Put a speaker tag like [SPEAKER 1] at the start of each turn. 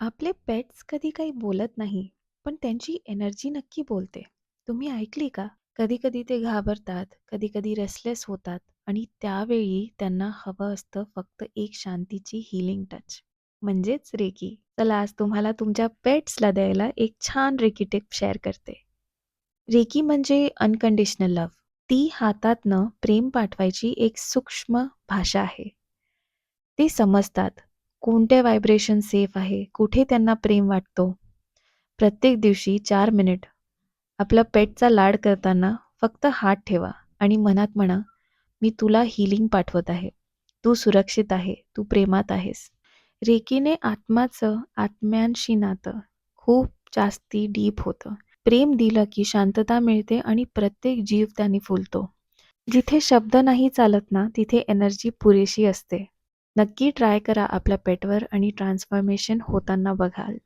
[SPEAKER 1] आपले पेट्स कधी काही बोलत नाही, पण त्यांची एनर्जी नक्की बोलते. तुम्ही ऐकली का? कधी-कधी ते घाबरतात, कधी-कधी रेस्टलेस होतात आणि त्यावेळी त्यांना हवं असतं फक्त एक शांतीची हीलिंग टच, म्हणजेच रेकी. चला आज तुम्हाला तुमच्या पेट्सला द्यायला एक छान रेकी टिप शेअर करते. रेकी म्हणजे अनकंडिशनल लव ती हातातनं प्रेम पाठवायची एक सूक्ष्म भाषा आहे. ते समजतात कोणते व्हायब्रेशन सेफ आहे, कुठे त्यांना प्रेम वाटतो. प्रत्येक दिवशी चार मिनिट आपला पेटचा लाड करताना फक्त हात ठेवा आणि मनात म्हणा, "मी तुला हीलिंग पाठवत आहे. तू सुरक्षित आहे. तू प्रेमात आहेस." रेकीने आत्माचं आत्म्यांशी नातं खूप जास्ती डीप होतं. प्रेम दिलं की शांतता मिळते आणि प्रत्येक जीव त्याने फुलतो. जिथे शब्द नाही चालत ना, तिथे एनर्जी पुरेशी असते. नक्की ट्राय करा आपल्या पेटवर आणि ट्रान्सफॉर्मेशन होताना बघाल.